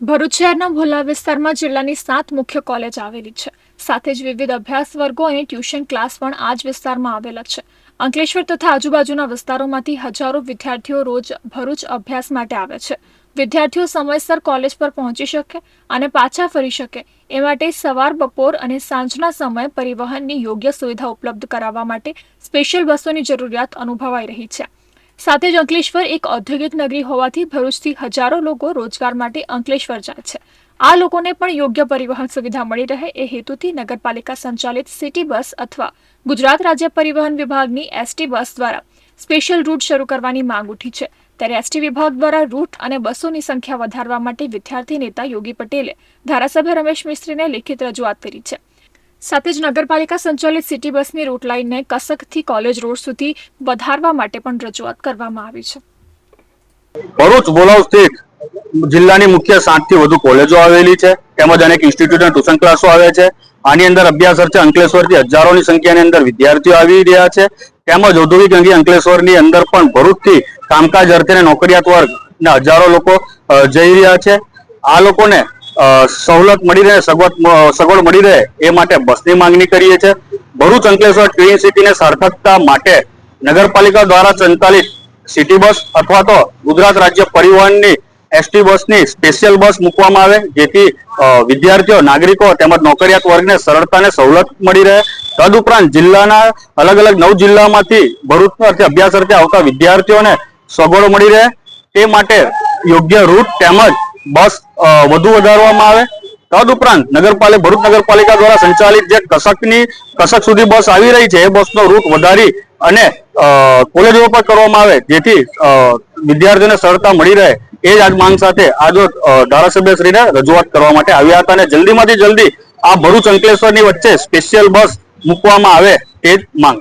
ભરૂચ શહેરના ભોલા વિસ્તારમાં જિલ્લાની સાત મુખ્ય કોલેજ આવેલી છે. સાથે જ વિવિધ અભ્યાસ વર્ગો અને ટ્યુશન ક્લાસ પણ આ જ વિસ્તારમાં આવેલા છે. અંકલેશ્વર તથા આજુબાજુના વિસ્તારોમાંથી હજારો વિદ્યાર્થીઓ રોજ ભરૂચ અભ્યાસ માટે આવે છે. વિદ્યાર્થીઓ સમયસર કોલેજ પર પહોંચી શકે અને પાછા ફરી શકે એ માટે સવાર, બપોર અને સાંજના સમયે પરિવહનની યોગ્ય સુવિધા ઉપલબ્ધ કરાવવા માટે સ્પેશિયલ બસોની જરૂરિયાત અનુભવાઈ રહી છે. સાથે જ અંકલેશ્વર એક ઔદ્યોગિક નગરી હોવાથી ભરૂચથી હજારો લોકો રોજગાર માટે અંકલેશ્વર જાય છે. આ લોકોને પણ યોગ્ય પરિવહન સુવિધા મળી રહે એ હેતુથી નગરપાલિકા સંચાલિત સિટી બસ અથવા ગુજરાત રાજ્ય પરિવહન વિભાગની એસટી બસ દ્વારા સ્પેશિયલ રૂટ શરૂ કરવાની માંગ ઉઠી છે. ત્યારે એસટી વિભાગ દ્વારા રૂટ અને બસોની સંખ્યા વધારવા માટે વિદ્યાર્થી નેતા યોગી પટેલે ધારાસભ્ય રમેશ મિસ્ત્રીને લેખિત રજૂઆત કરી છે. સાથે જ નગરપાલિકા સંચાલિત સિટી બસની રૂટ લાઇનને કસકથી કોલેજ રોડ સુધી વધારવા માટે પણ રજૂઆત કરવામાં આવી છે. ભરૂચ, બોલાવ સ્થિત જિલ્લાની મુખ્ય સાતથી વધુ કોલેજો આવેલી છે. તેમજ અનેક ઇન્સ્ટિટ્યૂટ અને ટ્યુશન ક્લાસો આવે છે. આની અંદર અભ્યાસ અર્થે અંકલેશ્વરથી હજારોની સંખ્યાની અંદર વિદ્યાર્થીઓ આવી રહ્યા છે. તેમજ ઔદ્યોગિક અંગે અંકલેશ્વરની અંદર પણ ભરૂચથી કામકાજ અર્થે નોકરિયાત નોકરિયાત વર્ગના હજારો લોકો જઈ રહ્યા છે. આ લોકોને સવલત મળી રહે સગવડ સગવડ મળી રહે એ માટે બસની માંગણી કરીએ છીએ. ભરૂચ અંકલેશ્વર ટ્વીન સિટીને સાર્થકતા માટે નગરપાલિકા દ્વારા સંચાલિત સિટી બસ અથવા તો ગુજરાત રાજ્ય પરિવહનની એસટી બસની સ્પેશિયલ બસ મૂકવામાં આવે, જેથી વિદ્યાર્થીઓ, નાગરિકો તેમજ નોકરિયાત વર્ગને સરળતાને સવલત મળી રહે. તદુપરાંત જિલ્લાના અલગ અલગ નવ જિલ્લામાંથી ભરૂચ અર્થે અભ્યાસ અર્થે આવતા વિદ્યાર્થીઓને સગવડો મળી રહે. તે માટે યોગ્ય રૂટ તેમજ બસ વધુ વધારવામાં આવે. તદઉપરાંત નગરપાલિકા, ભરૂચ નગરપાલિકા દ્વારા સંચાલિત જે કસકની, કસક સુધી બસ આવી રહી છે, એ બસનો રૂટ વધારી અને કોલેજો પર કરવામાં આવે, જેથી વિદ્યાર્થીઓને સરળતા મળી રહે. એ જ આજ માંગ સાથે આજ ધારાસભ્યશ્રીને રજૂઆત કરવા માટે આવ્યા હતા અને જલ્દીમાંથી જલ્દી આ ભરૂચ અંકલેશ્વરની વચ્ચે સ્પેશિયલ બસ મૂકવામાં આવે, તે જ માંગ.